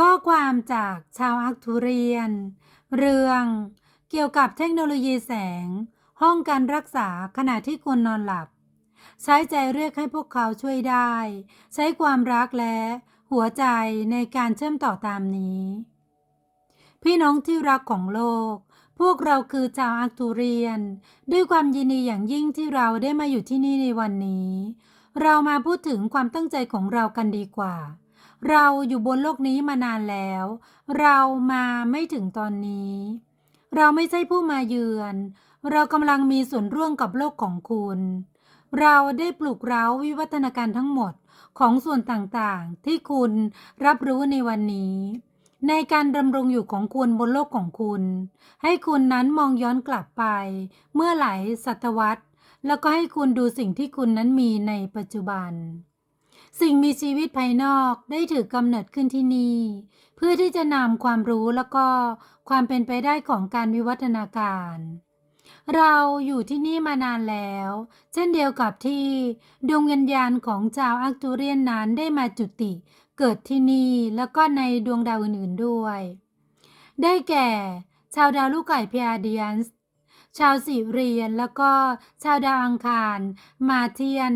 ข้อความจากชาวอักทุเรียน เรื่องเกี่ยวกับเทคโนโลยีแสง ห้องการรักษาขณะที่คุณนอนหลับ ใช้ใจเรียกให้พวกเขาช่วยได้ ใช้ความรักและหัวใจในการเชื่อมต่อตามนี้ พี่น้องที่รักของโลก พวกเราคือชาวอักทุเรียน ด้วยความยินดีอย่างยิ่งที่เราได้มาอยู่ที่นี่ในวันนี้ เรามาพูดถึงความตั้งใจของเรากันดีกว่า เราอยู่บนโลกนี้มานานแล้ว เรามาไม่ถึงตอนนี้ เราไม่ใช่ผู้มาเยือน เรากำลังมีส่วนร่วมกับโลกของคุณ เราได้ปลุกเร้าวิวัฒนาการทั้งหมดของส่วนต่างๆ ที่คุณรับรู้ในวันนี้ ในการดำรงอยู่ของคุณบนโลกของคุณ ให้คุณนั้นมองย้อนกลับไป เมื่อหลายศตวรรษ แล้วก็ให้คุณดูสิ่งที่คุณนั้นมีในปัจจุบัน สิ่งมีชีวิตภายนอกได้ถือกำเนิดขึ้นที่นี่ เพื่อที่จะนำความรู้แล้วก็ความเป็นไปได้ของการวิวัฒนาการ เราอยู่ที่นี่มานานแล้ว เช่นเดียวกับที่ดวงวิญญาณของชาวอักตูเรียนนั้นได้มาจุติ เกิดที่นี่แล้วก็ในดวงดาวอื่นๆด้วย ได้แก่ ชาวดาวลูกไก่พิอาเดียนส์ ชาวสิเรียนแล้วก็ชาวดาวอังคาร มาเทียน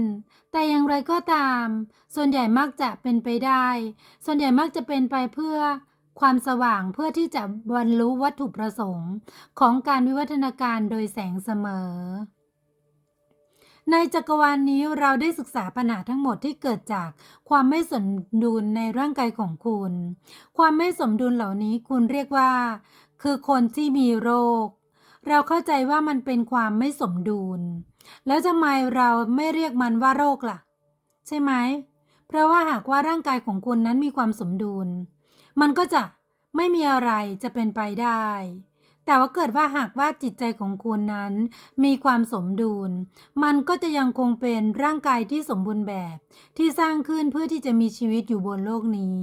แต่อย่างไรก็ตาม ส่วนใหญ่มักจะเป็นไปได้ ส่วนใหญ่มักจะเป็นไปเพื่อความสว่างเพื่อที่จะบรรลุวัตถุประสงค์ของการวิวัฒนาการโดยแสงเสมอ ในจักรวาลนนี้เราได้ศึกษาปัญหาทั้งหมดที่เกิดจากความไม่สมดุลในร่างกายของคุณ ความไม่สมดุลเหล่านี้คุณเรียกว่า คือคนที่มีโรค เราเข้าใจว่ามันเป็นความไม่สมดุล แล้วทำไมเราไม่เรียกมันว่าโรคล่ะ ใช่ไหม เพราะว่าหากว่าร่างกายของคุณนั้นมีความสมดุล มันก็จะไม่มีอะไรจะเป็นไปได้ แต่ว่าเกิดว่าหากว่าจิตใจของคุณนั้น มีความสมดุล มันก็จะยังคงเป็นร่างกายที่สมบูรณ์แบบ ที่สร้างขึ้นเพื่อที่จะมีชีวิตอยู่บนโลกนี้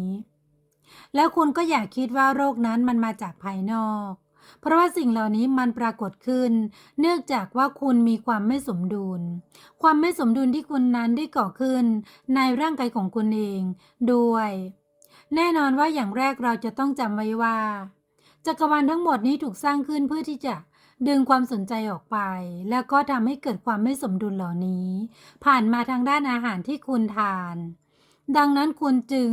แล้วคุณก็อย่าคิดว่าโรคนั้นมันมาจากภายนอก เพราะว่าสิ่งเหล่านี้มันปรากฏขึ้น เนื่องจากว่าคุณมีความไม่สมดุล ความไม่สมดุลที่คุณนั้นได้ก่อขึ้น ในร่างกายของคุณเองด้วย แน่นอนว่าอย่างแรกเราจะต้องจำไว้ว่า จักรวาลทั้งหมดนี้ถูกสร้างขึ้นเพื่อที่จะดึงความสนใจออกไป แล้วก็ทำให้เกิดความไม่สมดุลเหล่านี้ ผ่านมาทางด้านอาหารที่คุณทาน ดังนั้นคุณจึง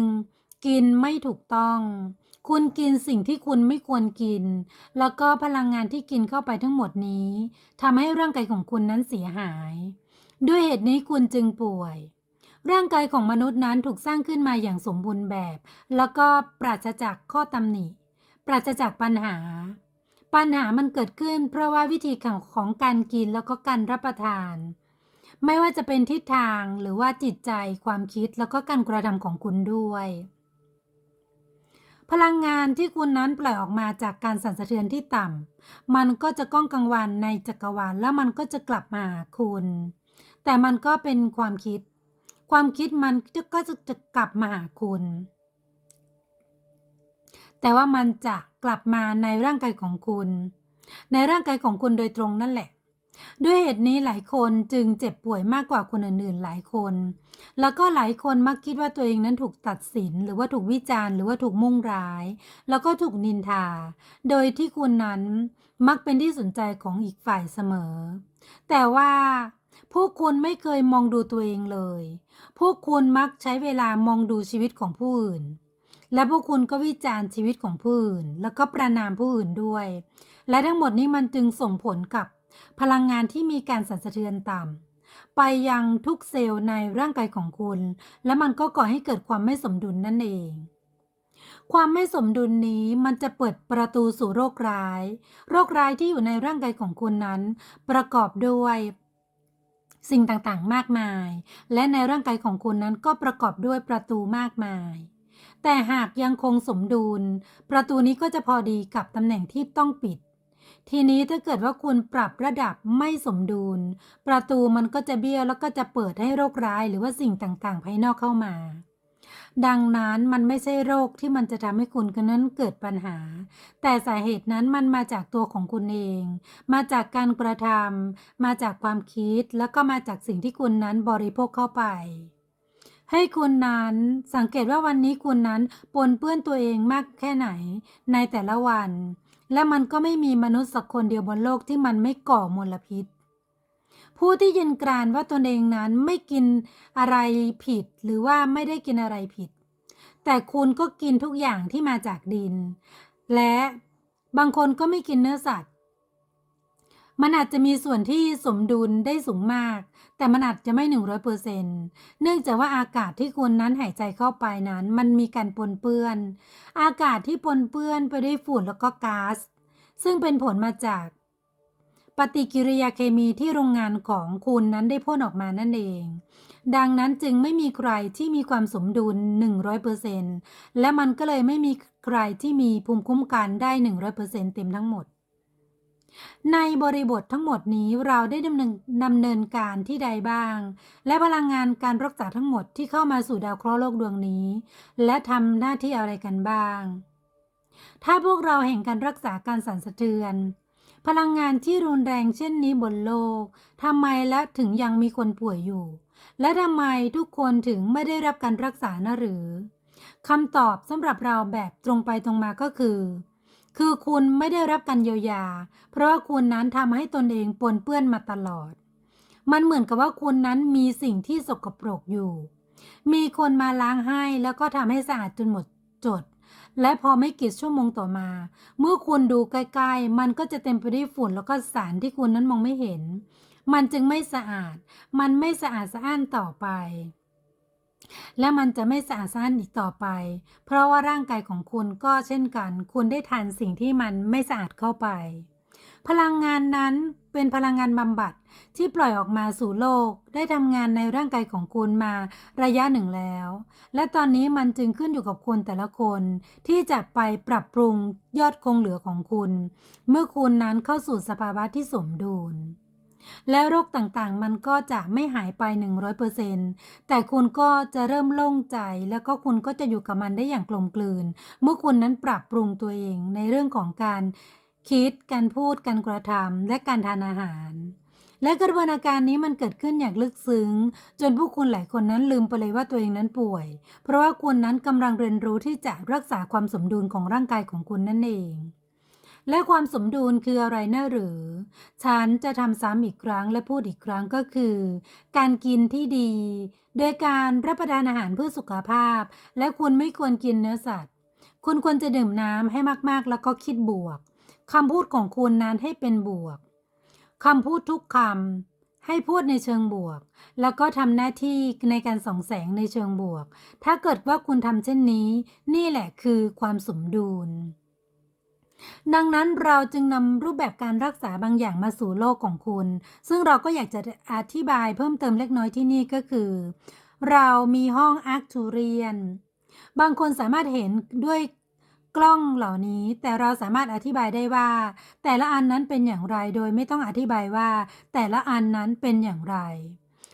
กินไม่ถูกต้อง คุณกินสิ่งที่คุณไม่ควรกิน แล้วก็พลังงานที่กินเข้าไปทั้งหมดนี้ทำให้ร่างกายของคุณนั้นเสียหาย ด้วยเหตุนี้คุณจึงป่วย ร่างกายของมนุษย์นั้นถูกสร้างขึ้นมาอย่างสมบูรณ์แบบ แล้วก็ปราศจากข้อตำหนิ ปราศจากปัญหา ปัญหามันเกิดขึ้น เพราะว่าวิธีของของการกินแล้วก็การรับประทานไม่ว่าจะเป็นทิศทางหรือว่าจิตใจความคิดแล้วก็การกระทำของคุณด้วย พลังงานที่คุณนั้นปล่อยออกมาจากการสั่นสะเทือนที่ต่ำมันก็จะก้องกังวานในจักรวาลแล้วมันก็จะกลับมาคุณ แต่มันก็เป็นความคิด ความคิดมันก็จะจะกลับมาหาคุณ แต่ว่ามันจะกลับมาในร่างกายของคุณ ในร่างกายของคุณโดยตรงนั่นแหละ ด้วยเหตุนี้หลายคนจึงเจ็บป่วยมากกว่าคนอื่นๆหลายคน แล้วก็หลายคนมักคิดว่าตัวเองนั้นถูกตัดสิน หรือว่าถูกวิจารณ์หรือว่าถูกมุ่งร้าย แล้วก็ถูกนินทา โดยที่คุณนั้นมักเป็นที่สนใจของอีกฝ่ายเสมอ แต่ว่าพวกคุณไม่เคยมองดูตัวเองเลย พวกคุณมักใช้เวลามองดูชีวิตของผู้อื่น และพวกคุณก็วิจารณ์ชีวิตของผู้อื่น แล้วก็ประนามผู้อื่นด้วย และทั้งหมดนี้มันจึงส่งผลกับ พลังงานที่มีการสั่นสะเทือนต่ำไปยังทุกเซลล์ในร่างกายของคุณ และมันก็ก่อให้เกิดความไม่สมดุลนั่นเอง ความไม่สมดุลนี้มันจะเปิดประตูสู่โรคร้าย โรคร้ายที่อยู่ในร่างกายของคุณนั้น ประกอบด้วยสิ่งต่างๆ มากมาย และในร่างกายของคุณนั้นก็ประกอบด้วยประตูมากมาย แต่หากยังคงสมดุล ประตูนี้ก็จะพอดีกับตำแหน่งที่ต้องปิด ทีนี้ถ้าเกิดว่าคุณปรับระดับไม่สมดุล ประตูมันก็จะเบี้ยวแล้วก็จะเปิดให้โรคร้ายหรือว่าสิ่งต่างๆ ภายนอกเข้ามา ดังนั้นมันไม่ใช่โรคที่มันจะทำให้คุณคนนั้นเกิดปัญหา แต่สาเหตุนั้นมันมาจากตัวของคุณเอง มาจากการกระทำมาจากความคิดแล้วก็มาจากสิ่งที่คุณนั้นบริโภคเข้าไปให้คุณนั้นสังเกตว่าวันนี้คุณนั้นปนเปื้อนตัวเองมากแค่ไหนในแต่ละวัน และมันก็ไม่มีมนุษย์สักคนเดียวบนโลกที่มันไม่ก่อมลพิษ ผู้ที่ยืนกรานว่าตนเองนั้นไม่กินอะไรผิดหรือว่าไม่ได้กินอะไรผิด แต่คุณก็กินทุกอย่างที่มาจากดิน และบางคนก็ไม่กินเนื้อสัตว์ มันอาจจะมีส่วนที่สมดุลได้สูงมาก แต่มันอาจจะไม่หนึ่งร้อยเปอร์เซ็นเนื่องจากว่าอากาศที่คุณนั้นหายใจเข้าไปนั้น มันมีการปนเปื้อน อากาศที่ปนเปื้อนไปด้วยฝุ่นแล้วก็ก๊าซ ซึ่งเป็นผลมาจาก ปฏิกิริยาเคมีที่โรงงานของคุณนั้นได้พ่นออกมานั่นเอง ดังนั้นจึงไม่มีใครที่มีความสมดุล 100%และมันก็เลยไม่มีใครที่มีภูมิคุ้มกันได้ 100%เต็มทั้งหมด ในบริบททั้งหมดนี้เราได้ดำเนินดำเนินการที่ใดบ้าง และพลังงานการรักษาทั้งหมดที่เข้ามาสู่ดาวเคราะห์โลกดวงนี้ และทำหน้าที่อะไรกันบ้าง ถ้าพวกเราแห่งการรักษาการสั่นสะเทือน พลังงานที่รุนแรงเช่นนี้บนโลกทำไมและถึงยังมีคนป่วยอยู่ และทำไมทุกคนถึงไม่ได้รับการรักษานะหรือคำตอบสำหรับเราแบบตรงไปตรงมาก็คือ คือคุณไม่ได้รับการเยียวยา เพราะว่าคุณนั้นทำให้ตนเองปนเปื้อนมาตลอด มันเหมือนกับว่าคุณนั้นมีสิ่งที่สกปรกอยู่ มีคนมาล้างให้แล้วก็ทำให้สะอาดจนหมดจด และพอไม่กี่ชั่วโมงต่อมา เมื่อคุณดูใกล้ๆ มันก็จะเต็มไปด้วยฝุ่นแล้วก็สารที่คุณนั้นมองไม่เห็น มันจึงไม่สะอาด มันไม่สะอาดสะอ้านต่อไป และมันจะไม่สะอาดสะอ้านอีกต่อไป เพราะว่าร่างกายของคุณก็เช่นกัน คุณได้ทานสิ่งที่มันไม่สะอาดเข้าไป พลังงานนั้นเป็นพลังงานบำบัดที่ปล่อยออกมาสู่โลก ได้ทำงานในร่างกายของคุณมาระยะหนึ่งแล้ว และตอนนี้มันจึงขึ้นอยู่กับคนแต่ละคน ที่จะไปปรับปรุงยอดคงเหลือของคุณ เมื่อคุณนั้นเข้าสู่สภาวะที่สมดุล และโรคต่างๆ มันก็จะไม่หายไป 100%แต่คุณก็จะเริ่มโล่งใจ แล้วก็คุณก็จะอยู่กับมันได้อย่างกลมกลืน เมื่อคุณนั้นปรับปรุงตัวเองในเรื่องของการคิด การพูด การกระทำ และการทานอาหาร และกระบวนการนี้มันเกิดขึ้นอย่างลึกซึ้ง จนผู้คุณหลายคนนั้นลืมไปเลยว่าตัวเองนั้นป่วย เพราะว่าคุณนั้นกำลังเรียนรู้ที่จะรักษาความสมดุลของร่างกายของคุณนั่นเอง และความสมดุลคืออะไรนะหรือ ฉันจะทำซ้ำอีกครั้งและพูดอีกครั้งก็คือ การกินที่ดี โดยการรับประทานอาหารเพื่อสุขภาพ และคุณไม่ควรกินเนื้อสัตว์ คุณควรจะดื่มน้ำให้มากๆ แล้วก็คิดบวกคำพูดของคุณนั้นให้เป็นบวกคำพูดทุกคำให้พูดในเชิงบวก แล้วก็ทำหน้าที่ในการส่องแสงในเชิงบวก ถ้าเกิดว่าคุณทำเช่นนี้ นี่แหละคือความสมดุล ดังนั้นเราจึงนำรูปแบบการรักษาบางอย่างมาสู่โลกของคุณ ซึ่งเราก็อยากจะอธิบายเพิ่มเติมเล็กน้อยที่นี่ก็คือ เรามีห้องอาร์ตูเรียน บางคนสามารถเห็นด้วยกล้องเหล่านี้แต่เราสามารถอธิบายได้ว่า แต่ละอันนั้นเป็นอย่างไรโดยไม่ต้องอธิบายว่า แต่ละอันนั้นเป็นอย่างไร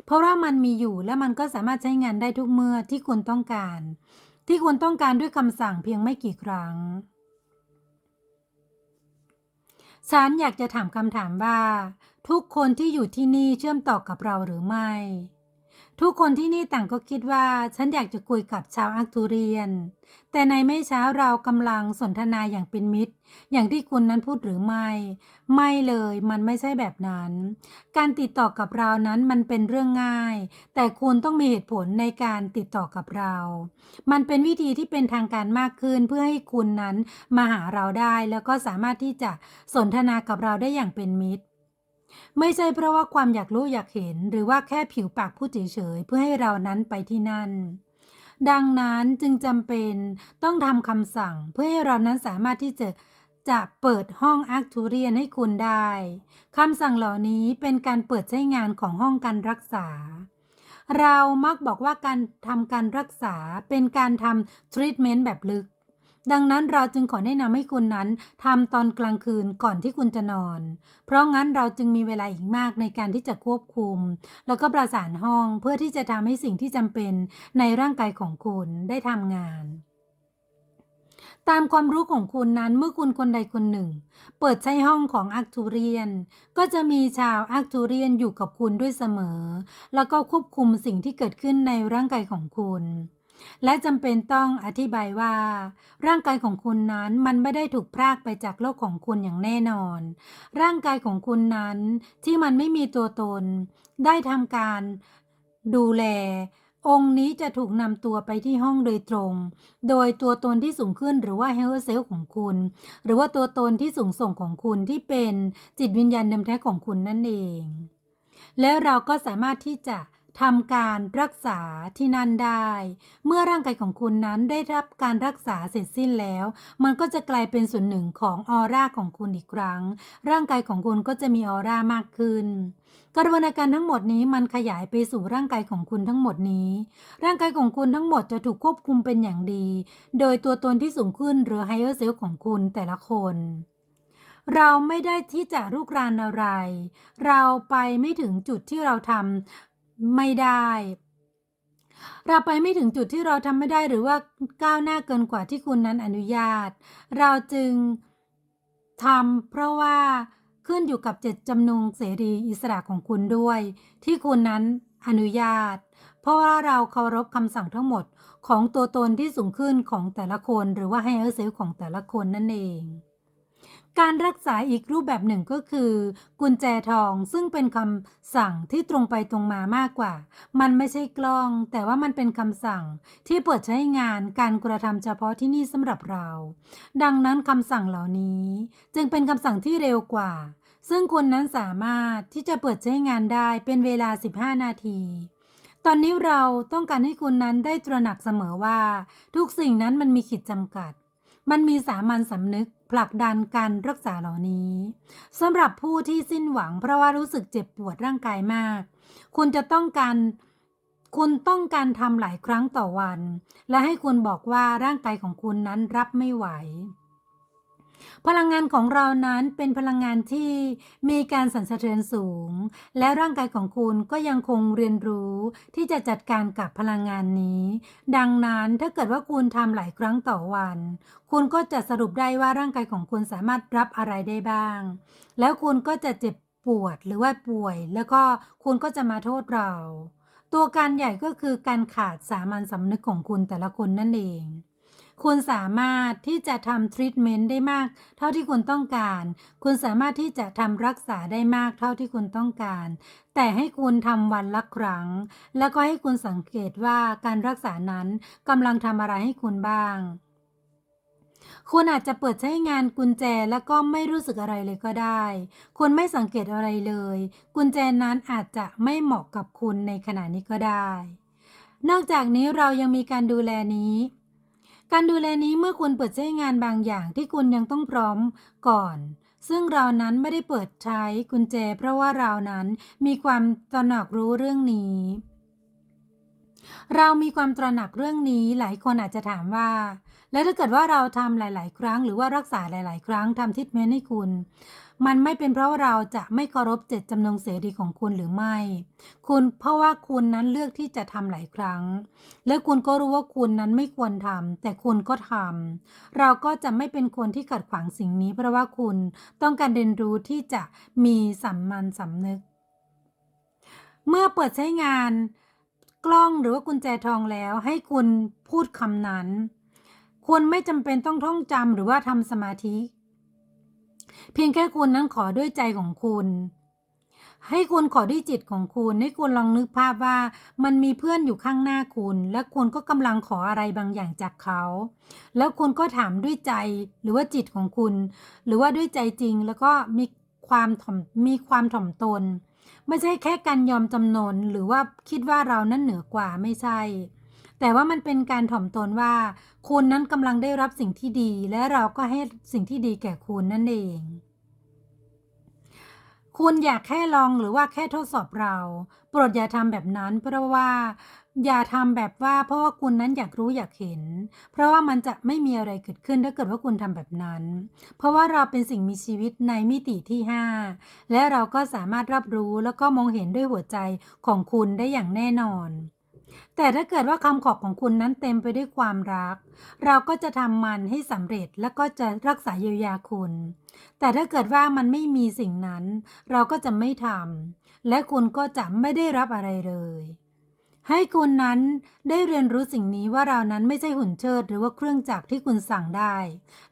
เพราะว่ามันมีอยู่และมันก็สามารถใช้งานได้ทุกเมื่อที่คุณต้องการ ที่คุณต้องการด้วยคำสั่งเพียงไม่กี่ครั้ง ฉันอยากจะถามคำถามว่า ทุกคนที่อยู่ที่นี่เชื่อมต่อกับเราหรือไม่ ทุกคนที่นี่ต่างก็คิดว่าฉันอยากจะคุยกับชาวอาร์ตูเรียน แต่ในไม่ช้าเรากำลังสนทนาอย่างเป็นมิตร อย่างที่คุณนั้นพูดหรือไม่ ไม่เลยมันไม่ใช่แบบนั้น การติดต่อกับเรานั้นมันเป็นเรื่องง่าย แต่คุณต้องมีเหตุผลในการติดต่อกับเรา มันเป็นวิธีที่เป็นทางการมากขึ้นเพื่อให้คุณนั้นมาหาเราได้แล้วก็สามารถที่จะสนทนากับเราได้อย่างเป็นมิตร ไม่ใช่เพราะว่าความอยากรู้อยากเห็น หรือว่าแค่ผิวปากพูดเฉยๆเพื่อให้เรานั้นไปที่นั่น ดังนั้นจึงจำเป็นต้องทำคำสั่ง เพื่อให้เรานั้นสามารถที่จะจะเปิดห้องอาร์ตูเรียนให้คุณได้คำสั่งเหล่านี้เป็นการเปิดใช้งานของห้องการรักษา เรามักบอกว่าการทำการรักษาเป็นการทำทรีทเมนต์แบบลึก ดังนั้นเราจึงขอแนะนำให้คุณนั้นทำตอนกลางคืนก่อนที่คุณจะนอน เพราะงั้นเราจึงมีเวลาอีกมากในการที่จะควบคุม แล้วก็ประสานห้องเพื่อที่จะทำให้สิ่งที่จำเป็นในร่างกายของคุณได้ทำงานตามความรู้ของคุณนั้นเมื่อคุณคนใดคนหนึ่ง เปิดใช้ห้องของอาร์ทูเรียน ก็จะมีชาวอาร์ทูเรียนอยู่กับคุณด้วยเสมอ แล้วก็ควบคุมสิ่งที่เกิดขึ้นในร่างกายของคุณ และจำเป็นต้องอธิบายว่า ร่างกายของคุณนั้นมันไม่ได้ถูกพรากไปจากโลกของคุณอย่างแน่นอน ร่างกายของคุณนั้นที่มันไม่มีตัวตน ได้ทำการดูแล องค์นี้จะถูกนำตัวไปที่ห้องโดยตรง โดยตัวตนที่สูงขึ้นหรือว่าเฮลเซลของคุณ หรือว่าตัวตนที่สูงส่งของคุณที่เป็นจิตวิญญาณเดิมแท้ของคุณนั่นเอง แล้วเราก็สามารถที่จะ ทำการรักษาที่นั่นได้ เมื่อร่างกายของคุณนั้นได้รับการรักษาเสร็จสิ้นแล้ว มันก็จะกลายเป็นส่วนหนึ่งของออร่าของคุณอีกครั้ง ร่างกายของคุณก็จะมีออร่ามากขึ้นกระบวนการทั้งหมดนี้มันขยายไปสู่ร่างกายของคุณทั้งหมดนี้ ร่างกายของคุณทั้งหมดจะถูกควบคุมเป็นอย่างดี โดยตัวตนที่สูงขึ้นหรือ higher self ของคุณแต่ละคนเราไม่ได้ที่จะลุกรานอะไร เราไปไม่ถึงจุดที่เราทำ ไม่ได้ เราไปไม่ถึงจุดที่เราทำไม่ได้หรือว่าก้าวหน้าเกินกว่าที่คุณนั้นอนุญาต เราจึงทำเพราะว่าขึ้นอยู่กับเจตจำนงเสรีอิสระของคุณด้วย ที่คุณนั้นอนุญาต เพราะว่าเราเคารพคำสั่งทั้งหมดของตัวตนที่สูงขึ้นของแต่ละคน หรือว่าให้เออเซลของแต่ละคนนั่นเอง การรักษาอีกรูปแบบหนึ่งก็คือ กุญแจทองซึ่งเป็นคำสั่งที่ตรงไปตรงมามากกว่า มันไม่ใช่กล้อง แต่ว่ามันเป็นคำสั่งที่เปิดใช้งานการกระทำเฉพาะที่นี่สำหรับเรา ดังนั้นคำสั่งเหล่านี้ จึงเป็นคำสั่งที่เร็วกว่า ซึ่งคุณนั้นสามารถที่จะเปิดใช้งานได้เป็นเวลา 15 นาทีตอนนี้เราต้องการให้คุณนั้นได้ตระหนักเสมอว่า ทุกสิ่งนั้นมันมีขีดจำกัด มันมีสามัญสำนึก ผลักดันการรักษาเหล่านี้สำหรับผู้ที่สิ้นหวังเพราะว่ารู้สึกเจ็บปวดร่างกายมาก คุณจะต้องการคุณต้องการทำหลายครั้งต่อวัน และให้คุณบอกว่าร่างกายของคุณนั้นรับไม่ไหว พลังงานของเรานั้นเป็นพลังงานที่มีการสั่นสะเทือนสูง และร่างกายของคุณก็ยังคงเรียนรู้ที่จะจัดการกับพลังงานนี้ ดังนั้นถ้าเกิดว่าคุณทำหลายครั้งต่อวัน คุณก็จะสรุปได้ว่าร่างกายของคุณสามารถรับอะไรได้บ้าง แล้วคุณก็จะเจ็บปวดหรือว่าป่วย แล้วก็คุณก็จะมาโทษเรา ตัวการใหญ่ก็คือการขาดสามัญสำนึกของคุณแต่ละคนนั่นเอง คุณสามารถที่จะทำทรีทเมนต์ได้มาก เท่าที่คุณต้องการ คุณสามารถที่จะทำรักษาได้มากเท่าที่คุณต้องการ แต่ให้คุณทำวันละครั้ง แล้วก็ให้คุณสังเกตว่าการรักษานั้นกำลังทำอะไรให้คุณบ้างคุณอาจจะเปิดใช้งานกุญแจแล้วก็ไม่รู้สึกอะไรเลยก็ได้ คุณไม่สังเกตอะไรเลย กุญแจนั้นอาจจะไม่เหมาะกับคุณในขณะนี้ก็ได้ นอกจากนี้เรายังมีการดูแลนี้ การดูแลนี้เมื่อคุณเปิดใช้งานบางอย่างที่คุณยังต้องพร้อมก่อน ซึ่งเรานั้นไม่ได้เปิดใช้กุญแจ เพราะว่าเรานั้นมีความตระหนักรู้เรื่องนี้ เรามีความตระหนักเรื่องนี้ หลายคนอาจจะถามว่า แล้วถ้าเกิดว่าเราทำหลาย ๆ ครั้ง หรือว่ารักษาหลาย ๆ ครั้งทำทิทเมนให้คุณ มันไม่เป็นเพราะเราจะไม่เคารพเจตจำนงเสรีของคุณหรือไม่ คุณเพราะว่าคุณนั้นเลือกที่จะทำหลายครั้ง และคุณก็รู้ว่าคุณนั้นไม่ควรทำแต่คุณก็ทำเราก็จะไม่เป็นคนที่ขัดขวางสิ่งนี้ เพราะว่าคุณต้องการเรียนรู้ที่จะมีสัมมันสำนึก เมื่อเปิดใช้งานกล้องหรือว่ากุญแจทองแล้วให้คุณพูดคำนั้น คุณไม่จำเป็นต้องท่องจำหรือว่าทำสมาธิ เพียงแค่คุณนั้นขอด้วยใจของคุณ ให้คุณขอด้วยจิตของคุณ ให้คุณลองนึกภาพว่ามันมีเพื่อนอยู่ข้างหน้าคุณ และคุณก็กำลังขออะไรบางอย่างจากเขา แล้วคุณก็ถามด้วยใจหรือว่าจิตของคุณ หรือว่าด้วยใจจริงแล้วก็มีความถ่อมมีความถ่อมตน ไม่ใช่แค่การยอมจำนนหรือว่าคิดว่าเรานั้นเหนือกว่าไม่ใช่ แต่ว่ามันเป็นการถ่อมตนว่า คุณนั้นกำลังได้รับสิ่งที่ดี และเราก็ให้สิ่งที่ดีแก่คุณนั่นเอง คุณอยากแค่ลองหรือว่าแค่ทดสอบเรา โปรดอย่าทำแบบนั้น เพราะว่าอย่าทำแบบว่าเพราะว่าคุณนั้นอยากรู้อยากเห็น เพราะว่ามันจะไม่มีอะไรเกิดขึ้นถ้าเกิดว่าคุณทำแบบนั้น เพราะว่าเราเป็นสิ่งมีชีวิตในมิติที่ 5 และเราก็สามารถรับรู้แล้วก็มองเห็นด้วยหัวใจของคุณได้อย่างแน่นอน แต่ถ้าเกิดว่าคำขอบของคุณนั้นเต็มไปด้วยความรัก เราก็จะทำมันให้สำเร็จแล้วก็จะรักษาเยียวยาคุณ แต่ถ้าเกิดว่ามันไม่มีสิ่งนั้น เราก็จะไม่ทำและคุณก็จะไม่ได้รับอะไรเลย ให้คุณนั้นได้เรียนรู้สิ่งนี้ว่าเรานั้นไม่ใช่หุ่นเชิด หรือว่าเครื่องจักรที่คุณสั่งได้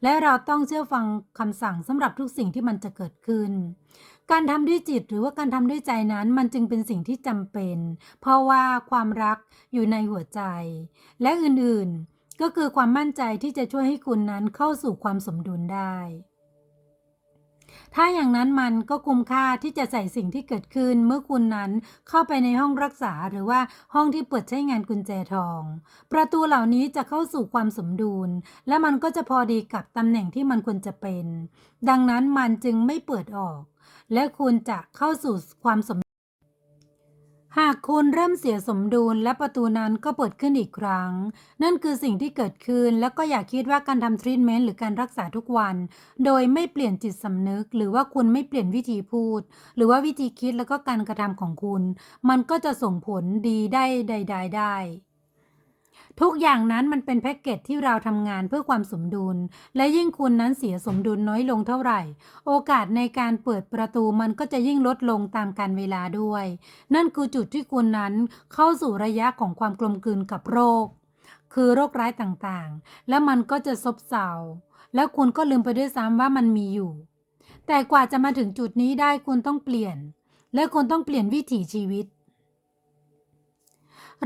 และเราต้องเชื่อฟังคำสั่งสำหรับทุกสิ่งที่มันจะเกิดขึ้น การทำด้วยจิตหรือว่าการทำด้วยใจนั้น มันจึงเป็นสิ่งที่จำเป็น เพราะว่าความรักอยู่ในหัวใจ และอื่นๆ ก็คือความมั่นใจที่จะช่วยให้คุณนั้นเข้าสู่ความสมดุลได้ ถ้าอย่างนั้นมันก็คุ้มค่าที่จะใส่สิ่งที่เกิดขึ้นเมื่อคุณนั้นเข้าไปในห้องรักษาหรือว่าห้องที่เปิดใช้งานกุญแจทอง ประตูเหล่านี้จะเข้าสู่ความสมดุล และมันก็จะพอดีกับตำแหน่งที่มันควรจะเป็น ดังนั้นมันจึงไม่เปิดออก และคุณจะเข้าสู่ความสม หากคุณเริ่มเสียสมดุลและประตูนั้นก็เปิดขึ้นอีกครั้ง นั่นคือสิ่งที่เกิดขึ้น แล้วก็อย่าคิดว่าการทำทรีทเมนต์หรือการรักษาทุกวัน โดยไม่เปลี่ยนจิตสำนึก หรือว่าคุณไม่เปลี่ยนวิธีพูด หรือว่าวิธีคิดแล้วก็การกระทำของคุณ มันก็จะส่งผลดีได้ใด ๆ ได้ ทุกอย่างนั้นมันเป็นแพ็กเกจที่เราทำงานเพื่อความสมดุล และยิ่งคุณนั้นเสียสมดุลน้อยลงเท่าไหร่ โอกาสในการเปิดประตูมันก็จะยิ่งลดลงตามการเวลาด้วย นั่นคือจุดที่คุณนั้นเข้าสู่ระยะของความกลมกลืนกับโรค คือโรคร้ายต่างๆ และมันก็จะซบเซาแล้วคุณก็ลืมไปด้วยซ้ำว่ามันมีอยู่ แต่กว่าจะมาถึงจุดนี้ได้คุณต้องเปลี่ยน และคุณต้องเปลี่ยนวิถีชีวิต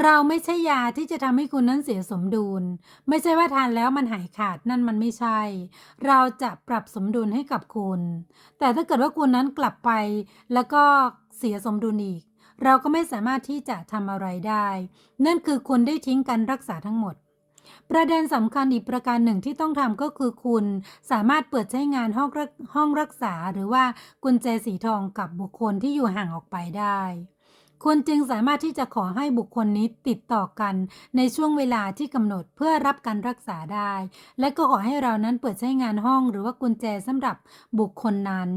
เราไม่ใช่ยาที่จะทำให้คุณนั้นเสียสมดุล ไม่ใช่ว่าทานแล้วมันหายขาดนั่นมันไม่ใช่ เราจะปรับสมดุลให้กับคุณ แต่ถ้าเกิดว่าคุณนั้นกลับไป แล้วก็เสียสมดุลอีก เราก็ไม่สามารถที่จะทำอะไรได้ นั่นคือคุณได้ทิ้งการรักษาทั้งหมดประเด็นสำคัญอีกประการหนึ่งที่ต้องทำก็คือคุณสามารถเปิดใช้งานห้องรักห้องรักษา หรือว่ากุญแจสีทองกับบุคคลที่อยู่ห่างออกไปได้ คุณจึงสามารถที่จะขอให้บุคคลนี้ติดต่อกันในช่วงเวลาที่กำหนดเพื่อรับการรักษาได้ และก็ขอให้เรานั้นเปิดใช้งานห้องหรือว่ากุญแจสำหรับบุคคลนั้น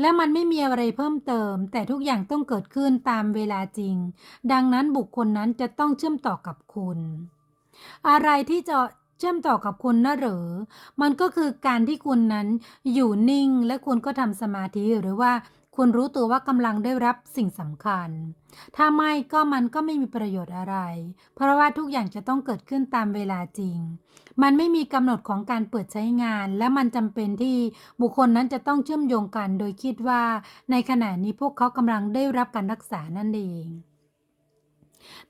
และมันไม่มีอะไรเพิ่มเติม แต่ทุกอย่างต้องเกิดขึ้นตามเวลาจริง ดังนั้นบุคคลนั้นจะต้องเชื่อมต่อกับคุณ อะไรที่จะเชื่อมต่อกับคุณนะหรือ มันก็คือการที่คุณนั้นอยู่นิ่งและคุณก็ทำสมาธิหรือว่า คุณรู้ตัวว่ากำลังได้รับสิ่งสำคัญ ถ้าไม่ก็มันก็ไม่มีประโยชน์อะไร เพราะว่าทุกอย่างจะต้องเกิดขึ้นตามเวลาจริง มันไม่มีกำหนดของการเปิดใช้งาน และมันจำเป็นที่บุคคลนั้นจะต้องเชื่อมโยงกัน โดยคิดว่า ในขณะนี้พวกเขากำลังได้รับการรักษานั่นเอง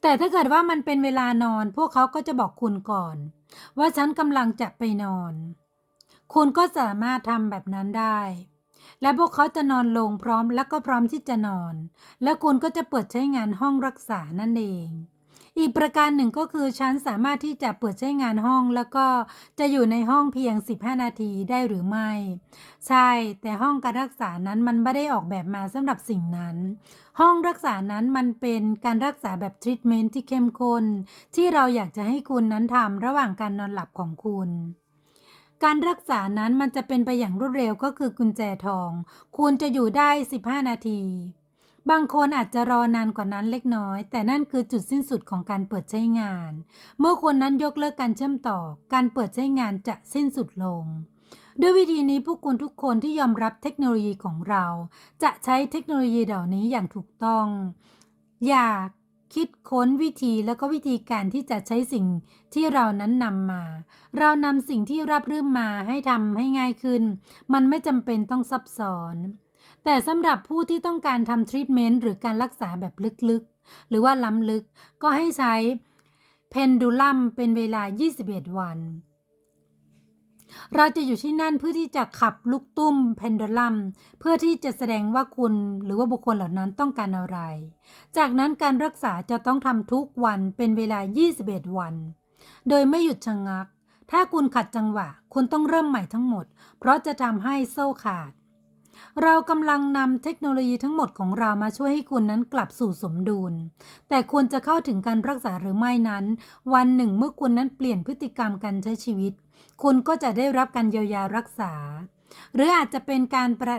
แต่ถ้าเกิดว่ามันเป็นเวลานอน พวกเขาก็จะบอกคุณก่อน ว่าฉันกำลังจะไปนอน คุณก็สามารถทำแบบนั้นได้ และพวกเขาจะนอนลงพร้อมและก็พร้อมที่จะนอน และคุณก็จะเปิดใช้งานห้องรักษานั่นเอง อีกประการหนึ่งก็คือฉันสามารถที่จะเปิดใช้งานห้องแล้วก็จะอยู่ในห้องเพียง 15 นาทีได้หรือไม่ ใช่ แต่ห้องการรักษานั้นมันไม่ได้ออกแบบมาสำหรับสิ่งนั้น ห้องรักษานั้นมันเป็นการรักษาแบบทรีทเมนต์ที่เข้มข้นที่เราอยากจะให้คุณนั้นทำระหว่างการนอนหลับของคุณ การรักษานั้นมันจะเป็นไปอย่างรวดเร็วก็คือกุญแจทอง คุณจะอยู่ได้ 15 นาที บางคนอาจจะรอนานกว่านั้นเล็กน้อย แต่นั่นคือจุดสิ้นสุดของการเปิดใช้งาน เมื่อคนนั้นยกเลิกการเชื่อมต่อ การเปิดใช้งานจะสิ้นสุดลงด้วยวิธีนี้ผู้คุณทุกคนที่ยอมรับเทคโนโลยีของเรา จะใช้เทคโนโลยีเหล่านี้อย่างถูกต้อง อย่า คิดค้นวิธีแล้วก็วิธีการที่จะใช้สิ่งที่เรานั้นนำมา เรานำสิ่งที่รับรื่มมาให้ทำให้ง่ายขึ้น มันไม่จำเป็นต้องซับซ้อน แต่สำหรับผู้ที่ต้องการทำทรีทเมนต์หรือการรักษาแบบลึกๆ หรือว่าล้ำลึกก็ให้ใช้เพนดูลัมเป็นเวลา 21 วัน เราจะอยู่ที่นั่นเพื่อที่จะขับลูกตุ้มเพนดลัม เพื่อที่จะแสดงว่าคุณหรือว่าบุคคลเหล่านั้นต้องการอะไร จากนั้นการรักษาจะต้องทำทุกวันเป็นเวลา 21 วัน โดยไม่หยุดชะงัก ถ้าคุณขัดจังหวะ คุณต้องเริ่มใหม่ทั้งหมด เพราะจะทำให้โซ่ขาด เรากำลังนำเทคโนโลยีทั้งหมดของเรามาช่วยให้คุณนั้นกลับสู่สมดุล แต่ควรจะเข้าถึงการรักษาหรือไม่นั้น วันหนึ่งเมื่อคุณนั้นเปลี่ยนพฤติกรรมการใช้ชีวิต คุณก็จะได้รับการเยียวยารักษา หรืออาจจะเป็นการประ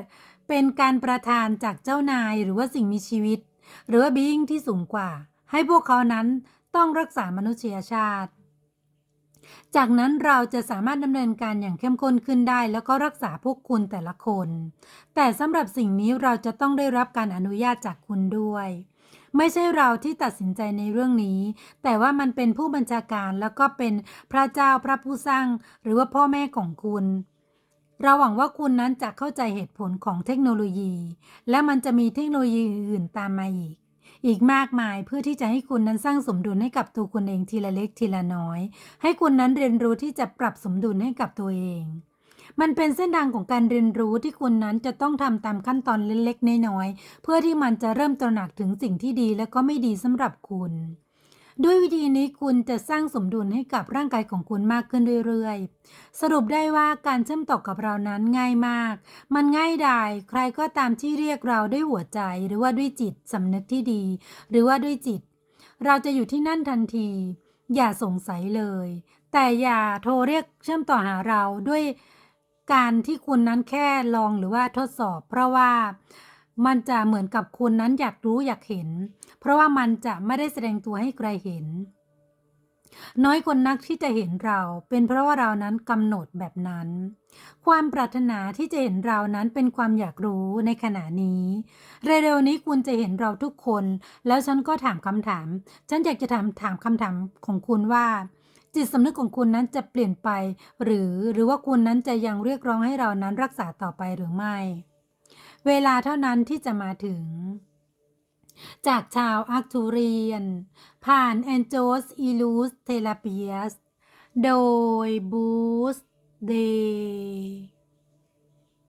เป็นการประทานจากเจ้านายหรือว่าสิ่งมีชีวิต หรือว่าบีอิงที่สูงกว่า ให้พวกเขานั้นต้องรักษามนุษยชาติ จากนั้นเราจะสามารถดำเนินการอย่างเข้มข้นขึ้นได้ แล้วก็รักษาพวกคุณแต่ละคน แต่สำหรับสิ่งนี้เราจะต้องได้รับการอนุญาตจากคุณด้วย ไม่ใช่เราที่ตัดสินใจในเรื่องนี้ แต่ว่ามันเป็นผู้บัญชาการแล้วก็เป็นพระเจ้าพระผู้สร้าง หรือว่าพ่อแม่ของคุณ เราหวังว่าคุณนั้นจะเข้าใจเหตุผลของเทคโนโลยี และมันจะมีเทคโนโลยีอื่นตามมาอีก อีกมากมายเพื่อที่จะให้คุณนั้นสร้างสมดุลให้กับตัวคุณเองทีละเล็กทีละน้อย ให้คุณนั้นเรียนรู้ที่จะปรับสมดุลให้กับตัวเอง มันเป็นเส้นทางของการเรียนรู้ที่คุณนั้นจะต้องทำตามขั้นตอนเล็กๆน้อยๆเพื่อที่มันจะเริ่มตระหนักถึงสิ่งที่ดีและก็ไม่ดีสำหรับคุณด้วยวิธีนี้คุณจะสร้างสมดุลให้กับร่างกายของคุณมากขึ้นเรื่อยๆ สรุปได้ว่าการเชื่อมต่อกับเรานั้นง่ายมาก มันง่ายดายใครก็ตามที่เรียกเราด้วยหัวใจ หรือว่าด้วยจิตสำนึกที่ดี หรือว่าด้วยจิต เราจะอยู่ที่นั่นทันที อย่าสงสัยเลย แต่อย่าโทรเรียกเชื่อมต่อหาเราด้วย การที่คุณนั้นแค่ลองหรือว่าทดสอบ เพราะว่ามันจะเหมือนกับคุณนั้นอยากรู้อยากเห็น เพราะว่ามันจะไม่ได้แสดงตัวให้ใครเห็น น้อยคนนักที่จะเห็นเรา เป็นเพราะว่าเรานั้นกำหนดแบบนั้น ความปรารถนาที่จะเห็นเรานั้นเป็นความอยากรู้ในขณะนี้เร็วๆนี้คุณจะเห็นเราทุกคน แล้วฉันก็ถามคำถาม ฉันอยากจะถามถามคำถามของคุณว่า จิตสำนึกของคุณนั้นจะเปลี่ยนไป หรือหรือว่าคุณนั้นจะยังเรียกร้องให้เรานั้นรักษาต่อไปหรือไม่ เวลาเท่านั้นที่จะมาถึง จากชาวอาร์ตูเรียน ผ่านแอนโจสอิลูสเทลาเปียส โดยบูสเดย์